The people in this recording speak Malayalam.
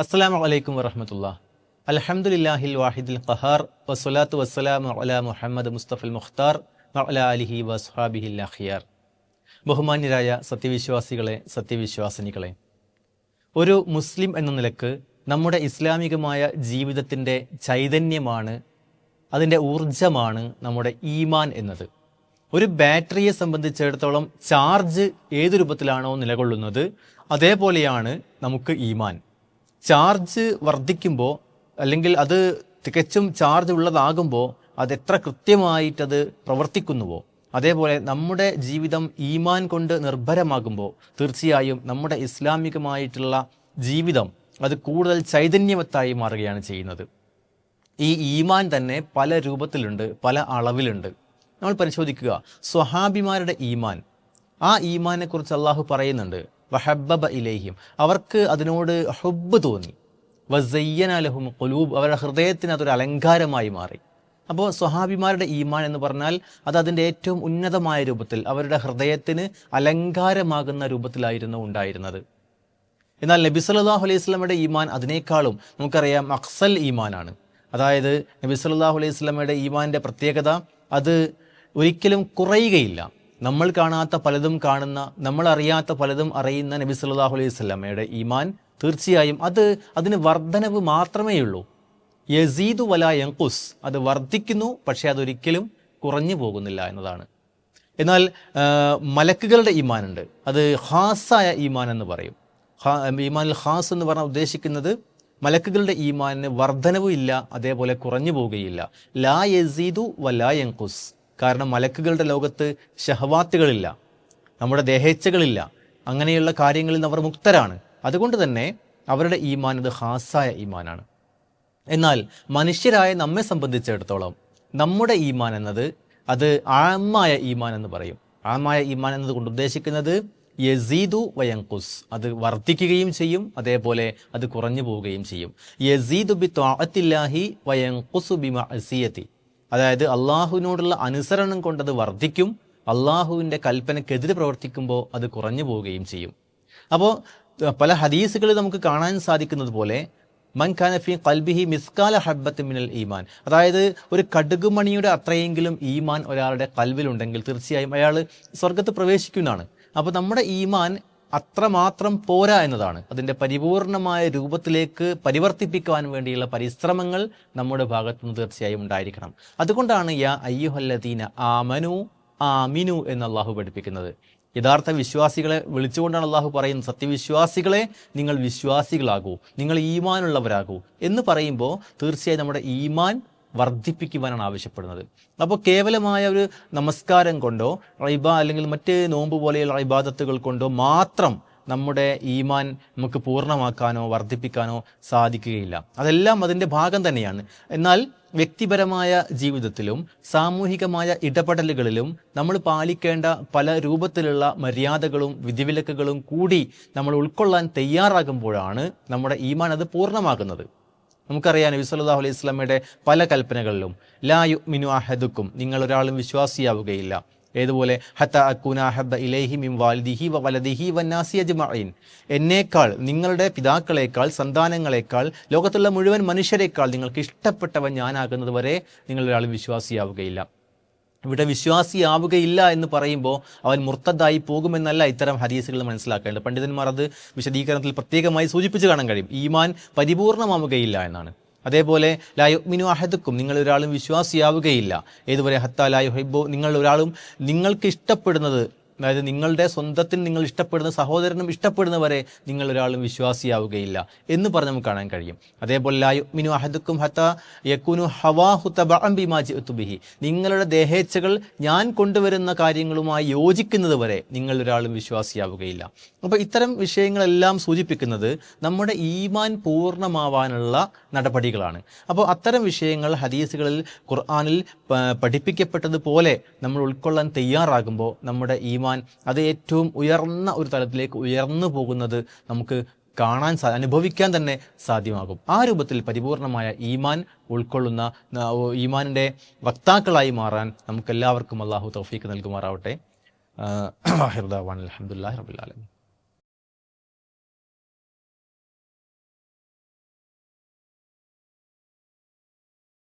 അസ്സലാമു അലൈക്കും വറഹമത്തുള്ള. അൽഹംദുലില്ലാഹിൽ വാഹിദിൽ ഖഹാർ വസ്സലാത്തു വസ്സലാമു അലാ മുഹമ്മദ് മുസ്തഫൽ മുഖ്താർ അല അലിഹി വസ്ഹാബിഹിൽ അഖിയാർ. ബഹുമാന്യരായ സത്യവിശ്വാസികളെ സത്യവിശ്വാസിനികളെ ഒരു മുസ്ലിം എന്ന നിലയ്ക്ക് നമ്മുടെ ഇസ്ലാമികമായ ജീവിതത്തിന്റെ ചൈതന്യമാണ് അതിന്റെ ഊർജമാണ് നമ്മുടെ ഈമാൻ എന്നത്. ഒരു ബാറ്ററിയെ സംബന്ധിച്ചിടത്തോളം ചാർജ് ഏത് രൂപത്തിലാണോ നിലകൊള്ളുന്നത് അതേപോലെയാണ് നമുക്ക് ഈമാൻ. ചാർജ് വർദ്ധിക്കുമ്പോൾ അല്ലെങ്കിൽ അത് തികച്ചും ചാർജ് ഉള്ളതാകുമ്പോൾ അത് എത്ര കൃത്യമായിട്ടത് പ്രവർത്തിക്കുന്നുവോ? അതേപോലെ നമ്മുടെ ജീവിതം ഈമാൻ കൊണ്ട് നിർഭരമാകുമ്പോൾ തീർച്ചയായും നമ്മുടെ ഇസ്ലാമികമായിട്ടുള്ള ജീവിതം അത് കൂടുതൽ ചൈതന്യവത്തായി മാറുകയാണ് ചെയ്യുന്നത്. ഈ ഈമാൻ തന്നെ പല രൂപത്തിലുണ്ട് പല അളവിലുണ്ട്. നമ്മൾ പരിശോധിക്കുക. സ്വഹാബിമാരുടെ ഈമാൻ. ആ ഈമാനെക്കുറിച്ച് അള്ളാഹു പറയുന്നുണ്ട്. വഹബബ ഇലേഹിം. അവർക്ക് അതിനോട് ഹുബ് തോന്നി. വസയ്യനലഹും കൊലൂബ് അവരുടെ ഹൃദയത്തിന് അതൊരു അലങ്കാരമായി മാറി. അപ്പോൾ സ്വഹാബിമാരുടെ ഈമാൻ എന്ന് പറഞ്ഞാൽ അത് അതിന്റെ ഏറ്റവും ഉന്നതമായ രൂപത്തിൽ അവരുടെ ഹൃദയത്തിന് അലങ്കാരമാകുന്ന രൂപത്തിലായിരുന്നു ഉണ്ടായിരുന്നത്. എന്നാൽ നബി സല്ലല്ലാഹു അലൈഹി സ്വലമയുടെ ഈമാൻ അതിനേക്കാളും നമുക്കറിയാം അക്സൽ ഈമാനാണ്. അതായത് നബി സല്ലല്ലാഹു അലൈഹി സ്വലമയുടെ ഈമാന്റെ പ്രത്യേകത അത് ഒരിക്കലും കുറയുകയില്ല. നമ്മൾ കാണാത്ത പലതും കാണുന്ന നമ്മൾ അറിയാത്ത പലതും അറിയുന്ന നബി സല്ലാഹു അലൈഹി സ്വലമയുടെ ഈമാൻ തീർച്ചയായും അത് അതിന് വർധനവ് മാത്രമേ ഉള്ളൂ. യസീദു വല യങ്കുസ് അത് വർദ്ധിക്കുന്നു പക്ഷേ അതൊരിക്കലും കുറഞ്ഞു പോകുന്നില്ല എന്നതാണ്. എന്നാൽ മലക്കുകളുടെ ഈമാനുണ്ട്. അത് ഹാസായ ഈമാൻ എന്ന് പറയും. ഈമാനിൽ ഹാസ് എന്ന് പറഞ്ഞാൽ ഉദ്ദേശിക്കുന്നത് മലക്കുകളുടെ ഈമാനിന് വർധനവും ഇല്ല അതേപോലെ കുറഞ്ഞു പോവുകയില്ല ലാ യസീദു വല യങ്കുസ് കാരണം മലക്കുകളുടെ ലോകത്ത് ഷഹവാത്തുകളില്ല നമ്മുടെ ദേഹേച്ഛകളില്ല. അങ്ങനെയുള്ള കാര്യങ്ങളിൽ അവർ മുക്തരാണ്. അതുകൊണ്ട് തന്നെ അവരുടെ ഈമാൻ അത് ഹാസായ ഈമാനാണ്. എന്നാൽ മനുഷ്യരായ നമ്മെ സംബന്ധിച്ചിടത്തോളം നമ്മുടെ ഈമാൻ എന്നത് അത് ആമായ ഈമാൻ എന്ന് പറയും. ആമായ ഈമാൻ എന്നത് കൊണ്ട് ഉദ്ദേശിക്കുന്നത് യസീദു വയങ്കുസ് അത് വർദ്ധിക്കുകയും ചെയ്യും അതേപോലെ അത് കുറഞ്ഞു പോവുകയും ചെയ്യും. യസീദു ബി ത്വാഅത്തില്ലാഹി വയങ്കുസു ബി മഅസിയത്തി. അതായത് അള്ളാഹുവിനോടുള്ള അനുസരണം കൊണ്ടത് വർദ്ധിക്കും അള്ളാഹുവിന്റെ കൽപ്പനക്കെതിരെ പ്രവർത്തിക്കുമ്പോൾ അത് കുറഞ്ഞു പോവുകയും ചെയ്യും. അപ്പോൾ പല ഹദീസുകളിൽ നമുക്ക് കാണാൻ സാധിക്കുന്നത് പോലെ മൻ ഖാനഫി കൽബിഹി മിസ്കാല ഹബ്ബത്ത് മിനൽ ഈമാൻ. അതായത് ഒരു കടുകുമണിയുടെ അത്രയെങ്കിലും ഈമാൻ ഒരാളുടെ കൽവിലുണ്ടെങ്കിൽ തീർച്ചയായും അയാൾ സ്വർഗത്ത് പ്രവേശിക്കുന്നതാണ് അപ്പോൾ നമ്മുടെ ഈമാൻ അത്രമാത്രം പോരാ എന്നതാണ്. അതിന്റെ പരിപൂർണമായ രൂപത്തിലേക്ക് പരിവർത്തിപ്പിക്കുവാൻ വേണ്ടിയുള്ള പരിശ്രമങ്ങൾ നമ്മുടെ ഭാഗത്തുനിന്ന് തീർച്ചയായും ഉണ്ടായിരിക്കണം. അതുകൊണ്ടാണ് യാ അയ്യുഹല്ലദീന ആമനു ആമിനു എന്ന് അള്ളാഹു പഠിപ്പിക്കുന്നത്. യഥാർത്ഥ വിശ്വാസികളെ വിളിച്ചുകൊണ്ടാണ് അള്ളാഹു പറയുന്നത്. സത്യവിശ്വാസികളെ നിങ്ങൾ വിശ്വാസികളാകൂ. നിങ്ങൾ ഈമാനുള്ളവരാകൂ എന്ന് പറയുമ്പോൾ തീർച്ചയായും നമ്മുടെ ഈമാൻ വർദ്ധിപ്പിക്കുവാനാണ് ആവശ്യപ്പെടുന്നത് അപ്പോൾ കേവലമായ ഒരു നമസ്കാരം കൊണ്ടോ റൈബ അല്ലെങ്കിൽ മറ്റ് നോമ്പ് പോലെയുള്ള ഇബാദത്തുകൾ കൊണ്ടോ മാത്രം നമ്മുടെ ഈമാൻ നമുക്ക് പൂർണമാക്കാനോ വർദ്ധിപ്പിക്കാനോ സാധിക്കുകയില്ല. അതെല്ലാം അതിന്റെ ഭാഗം തന്നെയാണ്. എന്നാൽ വ്യക്തിപരമായ ജീവിതത്തിലും സാമൂഹികമായ ഇടപെടലുകളിലും നമ്മൾ പാലിക്കേണ്ട പല രൂപത്തിലുള്ള മര്യാദകളും വിധിവിലക്കുകളും കൂടി നമ്മൾ ഉൾക്കൊള്ളാൻ തയ്യാറാകുമ്പോഴാണ് നമ്മുടെ ഈമാൻ അത് പൂർണമാകുന്നത് നമുക്കറിയാം നബി സല്ലല്ലാഹു അലൈഹി സ്വലമയുടെ പല കൽപ്പനകളിലും ലാ യുമിനു അഹദുക്കും നിങ്ങൾ ഒരാളും വിശ്വാസിയാവുകയില്ല. ഏതുപോലെ ഹത്ത അക്കൂന ഹബ്ബ ഇലൈഹി മിം വാലിദിഹി വ വലദിഹി വന്നാസി അജ്മഈൻ. എന്നേക്കാൾ നിങ്ങളുടെ പിതാക്കളേക്കാൾ സന്താനങ്ങളെക്കാൾ ലോകത്തുള്ള മുഴുവൻ മനുഷ്യരെക്കാൾ നിങ്ങൾക്ക് ഇഷ്ടപ്പെട്ടവൻ ഞാനാകുന്നത് വരെ നിങ്ങൾ ഒരാളും വിശ്വാസിയാവുകയില്ല. ഇവിടെ വിശ്വാസിയാവുകയില്ല എന്ന് പറയുമ്പോൾ അവൻ മുർത്തദ്ദായി പോകുമെന്നല്ല ഇത്തരം ഹദീസുകൾ മനസ്സിലാക്കേണ്ടത്. പണ്ഡിതന്മാർ അത് വിശദീകരണത്തിൽ പ്രത്യേകമായി സൂചിപ്പിച്ച് കാണാൻ കഴിയും. ഈമാൻ പരിപൂർണമാവുകയില്ല എന്നാണ്. അതേപോലെ ലായുഗ്മിനു അഹദക്കും നിങ്ങൾ ഒരാളും വിശ്വാസിയാവുകയില്ല. ഏതുവരെ ഹത്ത ലായു ഹൈബോ നിങ്ങൾ ഒരാളും നിങ്ങൾക്ക് ഇഷ്ടപ്പെടുന്നത് അതായത് നിങ്ങളുടെ സ്വന്തത്തിൽ നിങ്ങൾ ഇഷ്ടപ്പെടുന്ന സഹോദരനും ഇഷ്ടപ്പെടുന്നവരെ നിങ്ങൾ ഒരാളും വിശ്വാസിയാവുകയില്ല എന്ന് പറഞ്ഞ് നമുക്ക് കാണാൻ കഴിയും. അതേപോലെ ലായു മിനു അഹദുക്കും ഹത്ത യക്കുനു ഹവാഹു ബിഹി. നിങ്ങളുടെ ദേഹേച്ഛകൾ ഞാൻ കൊണ്ടുവരുന്ന കാര്യങ്ങളുമായി യോജിക്കുന്നത് വരെ നിങ്ങൾ ഒരാളും വിശ്വാസിയാവുകയില്ല. അപ്പോൾ ഇത്തരം വിഷയങ്ങളെല്ലാം സൂചിപ്പിക്കുന്നത് നമ്മുടെ ഈമാൻ പൂർണമാവാനുള്ള നടപടികളാണ്. അപ്പോൾ അത്തരം വിഷയങ്ങൾ ഹദീസുകളിൽ ഖുർആാനിൽ പഠിപ്പിക്കപ്പെട്ടതുപോലെ നമ്മൾ ഉൾക്കൊള്ളാൻ തയ്യാറാകുമ്പോൾ നമ്മുടെ ഈമാൻ അത് ഏറ്റവും ഉയർന്ന ഒരു തലത്തിലേക്ക് ഉയർന്നു പോകുന്നത് നമുക്ക് കാണാൻ സാ അനുഭവിക്കാൻ തന്നെ സാധ്യമാകും. ആ രൂപത്തിൽ പരിപൂർണമായ ഈമാൻ ഉൾക്കൊള്ളുന്ന ഈമാനിന്റെ വക്താക്കളായി മാറാൻ നമുക്കെല്ലാവർക്കും അള്ളാഹു തൗഫീക്ക് നൽകുമാറാവട്ടെ. അലഹമുല്ലാ റബുലാലമി